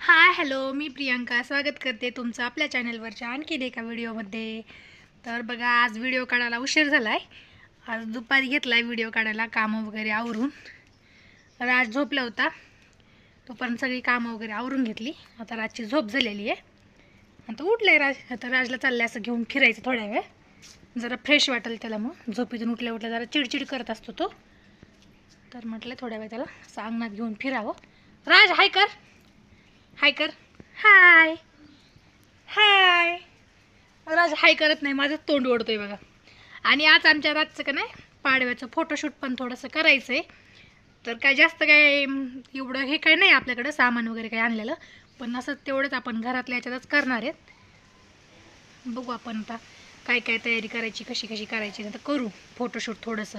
Hi hello मी प्रियांका. स्वागत करते तुमचं आपल्या चॅनलवरच्या आणखीन एका व्हिडिओमध्ये. तर बघा आज व्हिडिओ काढायला उशीर झाला आहे आज दुपारी घेतला आहे व्हिडिओ काढायला कामं वगैरे आवरून. राज झोपला होता. तोपर्यंत सगळी कामं वगैरे आवरून घेतली. आता राजची झोप झालेली आहे. आता उठलं आहे राज आता राजला चाललं असं घेऊन फिरायचं थोड्या वेळ. जरा फ्रेश वाटेल त्याला मग. झोपेतून उठल्या उठल्या जरा चिडचिड करत असतो तो. तर म्हटलं थोड्या वेळ त्याला असं अंगणात घेऊन फिरावं. राज हाय कर. हाय कर. हाय हाय राज हाय करत नाही. माझं तोंड ओढतोय बघा. आणि आज आमच्या रातचं का नाही पाडव्याचं फोटोशूट पण थोडंसं करायचं आहे तर काय जास्त काय एवढं हे काय नाही आपल्याकडं सामान वगैरे काही आणलेलं. पण असं तेवढंच आपण घरातल्या याच्यातच करणार आहेत. बघू आपण आता काय काय तयारी करायची कशी कशी करायची आता करू फोटोशूट थोडंसं.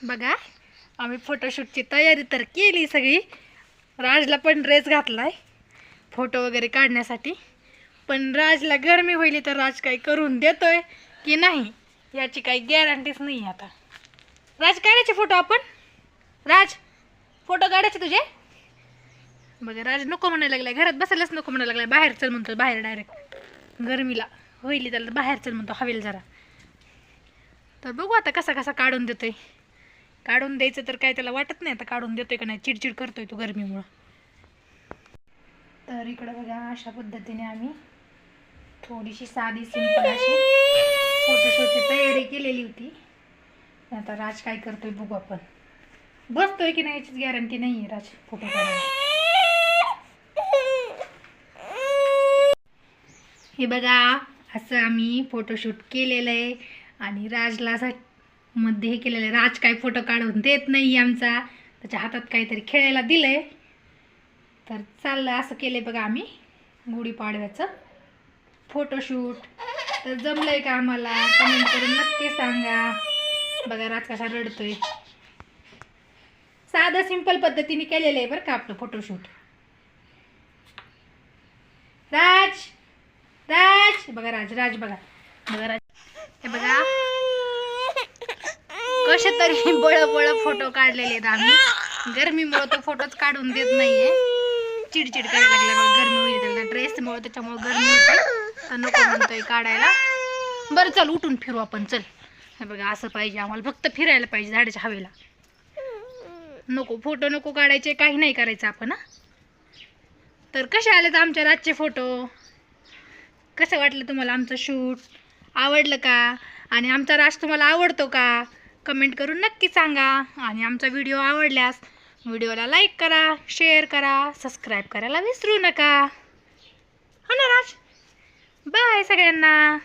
बघा आम्ही फोटोशूटची तयारी तर केली सगळी. राजला पण ड्रेस घातलाय फोटो वगैरे काढण्यासाठी. पण राजला गरमी होईल तर राज काही करून देतोय की नाही याची काही गॅरंटीच नाही आता. राज काढायचे फोटो आपण? राज फोटो काढायचे तुझे? बघ राज नको म्हणायला लागलाय. घरात बसायलाच नको म्हणायला लागलाय. बाहेर चल म्हणतो बाहेर डायरेक्ट गरमीला होईल त्याला बाहेर चल म्हणतो हवेल जरा. तर बघू आता कसा कसा काढून देतोय. काढून द्यायचं तर काय त्याला वाटत नाही आता काढून देतोय का नाही चिडचिड करतोय तो गरमीमुळं. तर इकडं बघा अशा पद्धतीने आम्ही थोडीशी साधी सिंपल अशी फोटोशूटची तयारी केलेली होती. आता राज काय करतोय बघू आपण. बसतोय की नाही याचीच गॅरंटी नाही आहे राज फोटो काढायला. हे बघा असं आम्ही फोटोशूट केलेलं आहे. आणि राजला असं मध्ये हे केलेलं आहे. राज काय फोटो काढून देत नाही आमचा. त्याच्या हातात काहीतरी खेळायला दिलंय. तर चाललं असं केलंय बघा आम्ही. गुढीपाडव्याचं फोटोशूट तर जमलंय का आम्हाला? कमेंट करून नक्की सांगा. बघा राज कसा रडतोय. साधं सिंपल पद्धतीने केलेलं आहे बरं का आपलं फोटोशूट राज! राज! बघा राज राज बघा. बघा राज. हे बघा. कसे तरी बळ बळ फोटो काढलेले आहेत आम्ही. गरमीमुळे तो फोटोच काढून देत नाहीये. चिडचिड करायला लागला बघा गरमी होईल त्याला. ड्रेसमुळे त्याच्यामुळे गरमी होते. तर नको म्हणतोय काढायला. बरं चल उठून फिरू आपण. चल. हे बघा असं पाहिजे आम्हाला. फक्त फिरायला पाहिजे झाडाच्या हवेला. नको फोटो नको काढायचे. काही नाही करायचं आपण तर कसे आले तर आमच्या रातचे फोटो? कसं वाटलं तुम्हाला आमचं शूट? आवडलं का? आणि आमचा राज तुम्हाला आवडतो का? कमेंट करून नक्की सांगा आणि आमचा व्हिडिओ आवडल्यास व्हिडिओला लाईक करा शेअर करा सबस्क्राईब करायला विसरू नका. हो ना राज? बाय सगळ्यांना.